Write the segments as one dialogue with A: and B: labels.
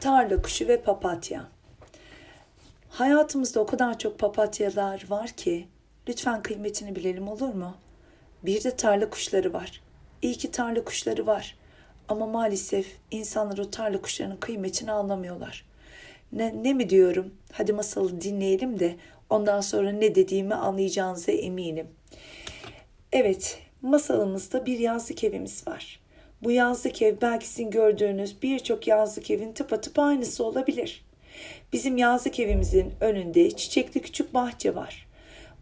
A: tarla kuşu ve papatya. Hayatımızda o kadar çok papatyalar var ki lütfen kıymetini bilelim olur mu? Bir de tarla kuşları var. İyi ki tarla kuşları var. Ama maalesef insanlar o tarla kuşlarının kıymetini anlamıyorlar. Ne, ne mi diyorum? Hadi masalı dinleyelim de ondan sonra ne dediğimi anlayacağınıza eminim. Evet, masalımızda bir yazlık evimiz var. Bu yazlık ev belki sizin gördüğünüz birçok yazlık evin tıpatıp aynısı olabilir. Bizim yazlık evimizin önünde çiçekli küçük bahçe var.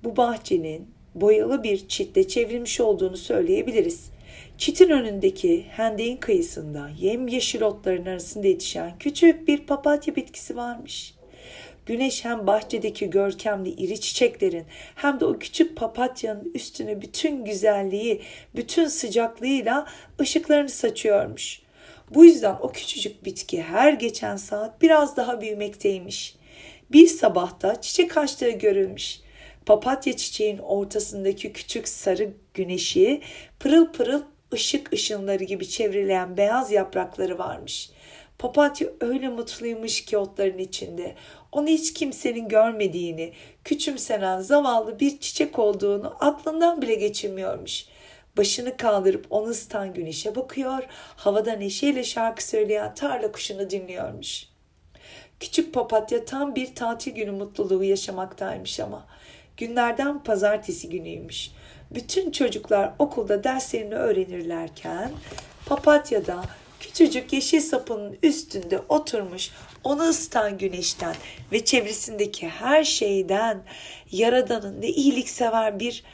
A: Bu bahçenin boyalı bir çitle çevrilmiş olduğunu söyleyebiliriz. Çitin önündeki hendeğin kıyısında yemyeşil otların arasında yetişen küçük bir papatya bitkisi varmış. Güneş hem bahçedeki görkemli iri çiçeklerin hem de o küçük papatyanın üstüne bütün güzelliği, bütün sıcaklığıyla ışıklarını saçıyormuş. Bu yüzden o küçücük bitki her geçen saat biraz daha büyümekteymiş. Bir sabahta çiçek açtığı görülmüş. Papatya çiçeğin ortasındaki küçük sarı güneşi pırıl pırıl ışık ışınları gibi çevrilen beyaz yaprakları varmış. Papatya öyle mutluymuş ki otların içinde. Onu hiç kimsenin görmediğini, küçümsenen zavallı bir çiçek olduğunu aklından bile geçirmiyormuş. Başını kaldırıp onu ısıtan güneşe bakıyor, havada neşeyle şarkı söyleyen tarla kuşunu dinliyormuş. Küçük papatya tam bir tatil günü mutluluğu yaşamaktaymış ama. Günlerden pazartesi günüymüş. Bütün çocuklar okulda derslerini öğrenirlerken papatya da küçücük yeşil sapının üstünde oturmuş onu ısıtan güneşten ve çevresindeki her şeyden Yaradan'ın ne iyiliksever bir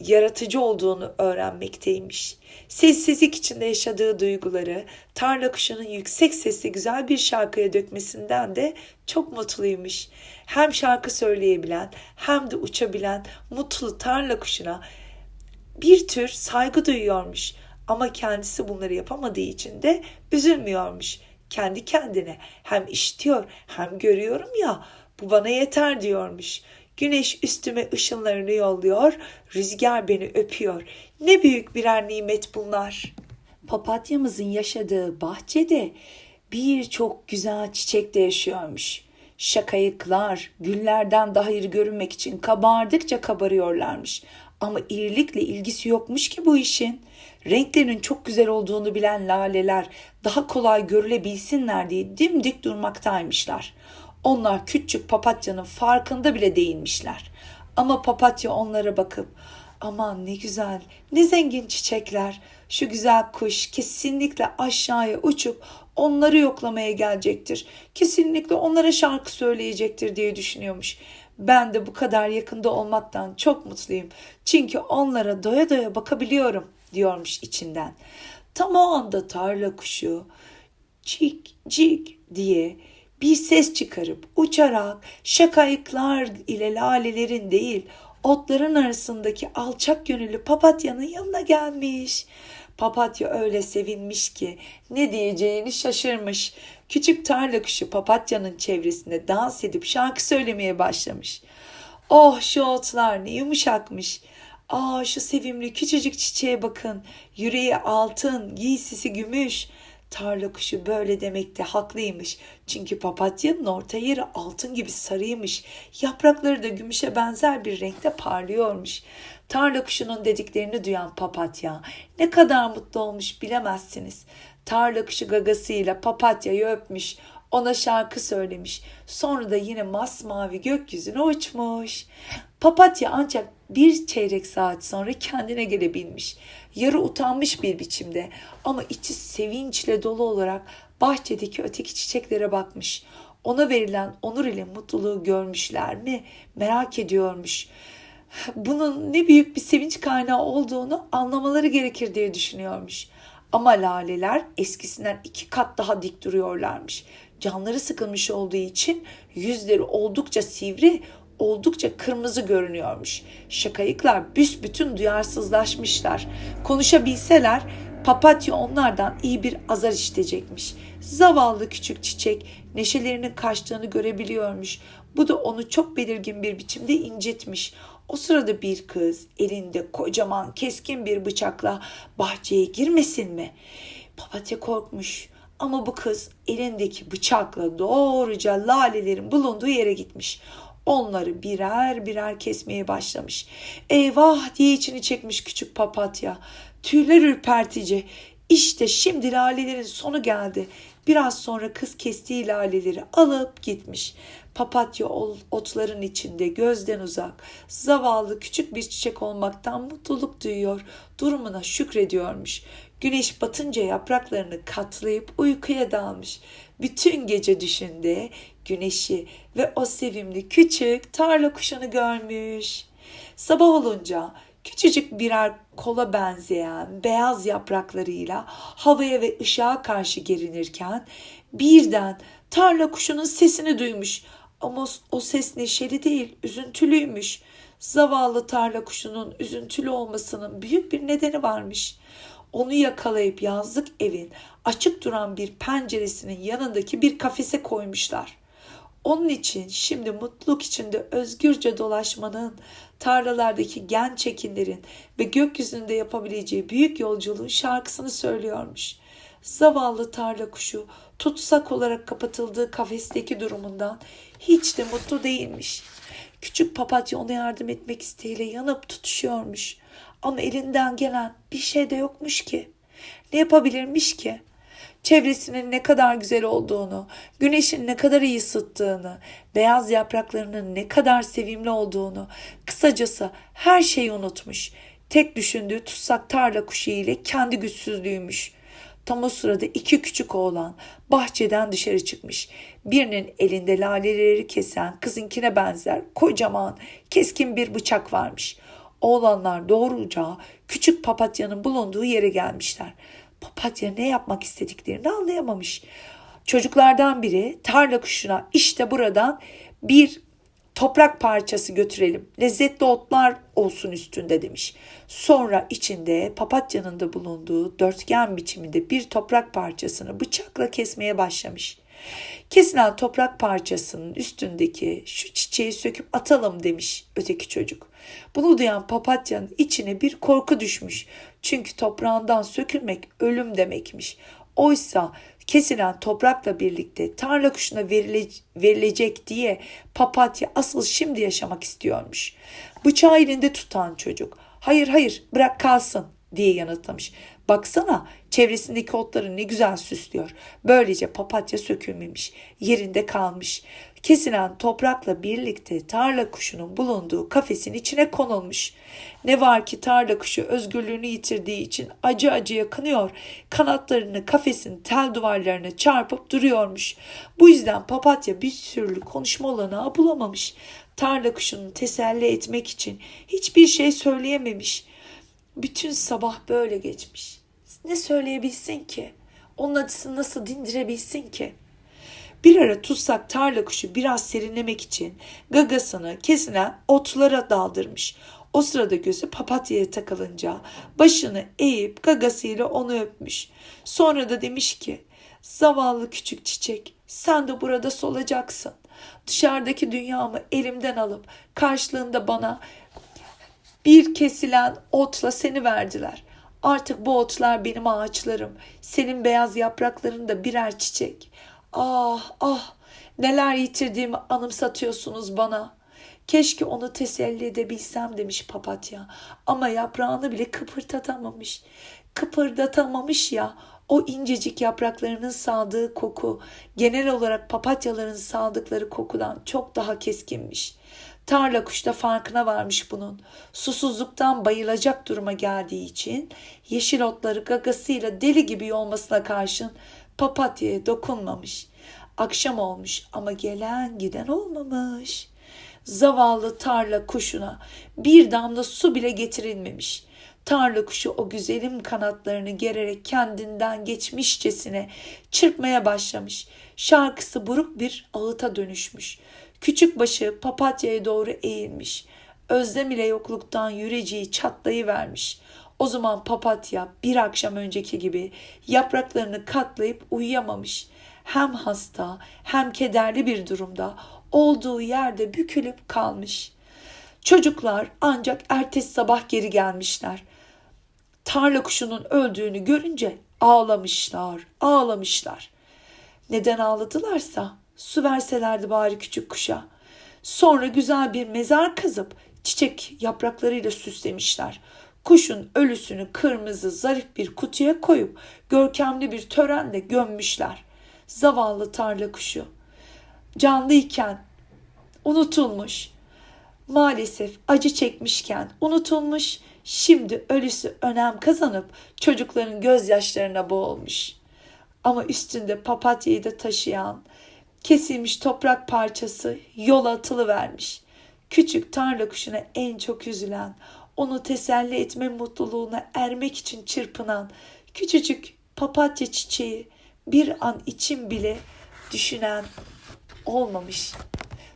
A: yaratıcı olduğunu öğrenmekteymiş. Sessizlik içinde yaşadığı duyguları tarla kuşunun yüksek sesli güzel bir şarkıya dökmesinden de çok mutluymuş. Hem şarkı söyleyebilen hem de uçabilen mutlu tarla kuşuna bir tür saygı duyuyormuş. Ama kendisi bunları yapamadığı için de üzülmüyormuş. Kendi kendine hem işitiyor hem görüyorum ya bu bana yeter diyormuş. Güneş üstüme ışınlarını yolluyor, rüzgar beni öpüyor. Ne büyük birer nimet bunlar. Papatyamızın yaşadığı bahçede birçok güzel çiçek de yaşıyormuş. Şakayıklar güllerden daha iri görünmek için kabardıkça kabarıyorlarmış. Ama irilikle ilgisi yokmuş ki bu işin. Renklerinin çok güzel olduğunu bilen laleler daha kolay görülebilsinler diye dimdik durmaktaymışlar. Onlar küçük papatyanın farkında bile değilmişler. Ama papatya onlara bakıp aman ne güzel, ne zengin çiçekler. Şu güzel kuş kesinlikle aşağıya uçup onları yoklamaya gelecektir. Kesinlikle onlara şarkı söyleyecektir diye düşünüyormuş. Ben de bu kadar yakında olmaktan çok mutluyum. Çünkü onlara doya doya bakabiliyorum diyormuş içinden. Tam o anda tarla kuşu cik cik diye bir ses çıkarıp uçarak şakayıklar ile lalelerin değil otların arasındaki alçak gönüllü papatyanın yanına gelmiş. Papatya öyle sevinmiş ki ne diyeceğini şaşırmış. Küçük tarla kuşu papatyanın çevresinde dans edip şarkı söylemeye başlamış. Oh şu otlar ne yumuşakmış. Aa şu sevimli küçücük çiçeğe bakın. Yüreği altın, giysisi gümüş. Tarla kuşu böyle demekte haklıymış. Çünkü papatyanın orta yeri altın gibi sarıymış. Yaprakları da gümüşe benzer bir renkte parlıyormuş. Tarla kuşunun dediklerini duyan papatya ne kadar mutlu olmuş bilemezsiniz. Tarla kuşu gagasıyla papatyayı öpmüş, ona şarkı söylemiş. Sonra da yine masmavi gökyüzüne uçmuş. Papatya ancak bir çeyrek saat sonra kendine gelebilmiş. Yarı utanmış bir biçimde ama içi sevinçle dolu olarak bahçedeki öteki çiçeklere bakmış. Ona verilen onur ile mutluluğu görmüşler mi merak ediyormuş. Bunun ne büyük bir sevinç kaynağı olduğunu anlamaları gerekir diye düşünüyormuş. Ama laleler eskisinden iki kat daha dik duruyorlarmış. Canları sıkılmış olduğu için yüzleri oldukça sivri, oldukça kırmızı görünüyormuş. Şakayıklar büsbütün duyarsızlaşmışlar. Konuşabilseler papatya onlardan iyi bir azar işitecekmiş. Zavallı küçük çiçek neşelerinin kaçtığını görebiliyormuş. Bu da onu çok belirgin bir biçimde incitmiş. O sırada bir kız elinde kocaman keskin bir bıçakla bahçeye girmesin mi? Papatya korkmuş Ama bu kız elindeki bıçakla doğruca lalelerin bulunduğu yere gitmiş. Onları birer birer kesmeye başlamış. Eyvah diye içini çekmiş küçük papatya. Tüyler ürpertici. İşte şimdi lalelerin sonu geldi. Biraz sonra kız kestiği laleleri alıp gitmiş. Papatya otların içinde gözden uzak, zavallı küçük bir çiçek olmaktan mutluluk duyuyor, durumuna şükrediyormuş. Güneş batınca yapraklarını katlayıp uykuya dalmış. Bütün gece düşünde güneşi ve o sevimli küçük tarla kuşunu görmüş. Sabah olunca küçücük birer kola benzeyen beyaz yapraklarıyla havaya ve ışığa karşı gerinirken birden tarla kuşunun sesini duymuş. Ama o ses neşeli değil, üzüntülüymüş. Zavallı tarla kuşunun üzüntülü olmasının büyük bir nedeni varmış. Onu yakalayıp yazlık evin açık duran bir penceresinin yanındaki bir kafese koymuşlar. Onun için şimdi mutluluk içinde özgürce dolaşmanın, tarlalardaki gen çekinlerin ve gökyüzünde yapabileceği büyük yolculuğun şarkısını söylüyormuş. Zavallı tarla kuşu tutsak olarak kapatıldığı kafesteki durumundan hiç de mutlu değilmiş. Küçük papatya ona yardım etmek isteğiyle yanıp tutuşuyormuş. Ama elinden gelen bir şey de yokmuş ki. Ne yapabilirmiş ki? Çevresinin ne kadar güzel olduğunu, güneşin ne kadar iyi ısıttığını, beyaz yapraklarının ne kadar sevimli olduğunu, kısacası her şeyi unutmuş. Tek düşündüğü tutsak tarla kuşu ile kendi güçsüzlüğüymüş. Tam o sırada iki küçük oğlan bahçeden dışarı çıkmış. Birinin elinde laleleri kesen kızınkine benzer kocaman keskin bir bıçak varmış. Oğlanlar doğruca küçük papatyanın bulunduğu yere gelmişler. Papatya ne yapmak istediklerini anlayamamış. Çocuklardan biri tarla kuşuna işte buradan bir toprak parçası götürelim. Lezzetli otlar olsun üstünde demiş. Sonra içinde papatyanın da bulunduğu dörtgen biçiminde bir toprak parçasını bıçakla kesmeye başlamış. Kesilen toprak parçasının üstündeki şu çiçeği söküp atalım demiş öteki çocuk. Bunu duyan papatyanın içine bir korku düşmüş. Çünkü toprağından sökülmek ölüm demekmiş. Oysa kesilen toprakla birlikte tarla kuşuna verile, verilecek diye papatya asıl şimdi yaşamak istiyormuş. Bıçağı elinde tutan çocuk hayır hayır bırak kalsın diye yanıtlamış. Baksana çevresindeki otları ne güzel süslüyor. Böylece papatya sökülmemiş, yerinde kalmış. Kesilen toprakla birlikte tarla kuşunun bulunduğu kafesin içine konulmuş. Ne var ki tarla kuşu özgürlüğünü yitirdiği için acı acı yakınıyor. Kanatlarını kafesin tel duvarlarına çarpıp duruyormuş. Bu yüzden papatya bir türlü konuşma olanağı bulamamış. Tarla kuşunu teselli etmek için hiçbir şey söyleyememiş. Bütün sabah böyle geçmiş. Ne söyleyebilsin ki? Onun acısını nasıl dindirebilsin ki? Bir ara tutsak tarla kuşu biraz serinlemek için gagasını kesilen otlara daldırmış. O sırada gözü papatyaya takılınca başını eğip gagasıyla onu öpmüş. Sonra da demiş ki zavallı küçük çiçek sen de burada solacaksın. Dışarıdaki dünyamı elimden alıp karşılığında bana bir kesilen otla seni verdiler. Artık bu otlar benim ağaçlarım. Senin beyaz yaprakların da birer çiçek. Ah ah neler yitirdiğimi anımsatıyorsunuz bana. Keşke onu teselli edebilsem demiş papatya. Ama yaprağını bile kıpırdatamamış. Kıpırdatamamış ya o incecik yapraklarının saldığı koku genel olarak papatyaların saldıkları kokudan çok daha keskinmiş. Tarla kuş da farkına varmış bunun. Susuzluktan bayılacak duruma geldiği için yeşil otları gagasıyla deli gibi olmasına karşın papatyaya dokunmamış. Akşam olmuş ama gelen giden olmamış. Zavallı tarla kuşuna bir damla su bile getirilmemiş. Tarla kuşu o güzelim kanatlarını gererek kendinden geçmişçesine çırpmaya başlamış. Şarkısı buruk bir ağıta dönüşmüş. Küçük başı papatyaya doğru eğilmiş. Özlem ile yokluktan yüreceği çatlayıvermiş. O zaman papatya bir akşam önceki gibi yapraklarını katlayıp uyuyamamış. Hem hasta hem kederli bir durumda olduğu yerde bükülüp kalmış. Çocuklar ancak ertesi sabah geri gelmişler. Tarla kuşunun öldüğünü görünce Ağlamışlar, ağlamışlar. Neden ağladılarsa su verselerdi bari küçük kuşa. Sonra güzel bir mezar kazıp çiçek yapraklarıyla süslemişler. Kuşun ölüsünü kırmızı zarif bir kutuya koyup görkemli bir törenle gömmüşler. Zavallı tarla kuşu. Canlıyken unutulmuş. Maalesef acı çekmişken unutulmuş. Şimdi ölüsü önem kazanıp çocukların gözyaşlarına boğulmuş. Ama üstünde papatyayı da taşıyan, kesilmiş toprak parçası yola atılı vermiş. Küçük tarla kuşuna en çok üzülen, onu teselli etme mutluluğuna ermek için çırpınan küçücük papatya çiçeği bir an için bile düşünen olmamış.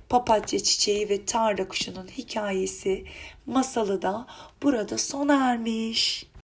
A: Papatya çiçeği ve tarla kuşunun hikayesi, masalı da burada sona ermiş.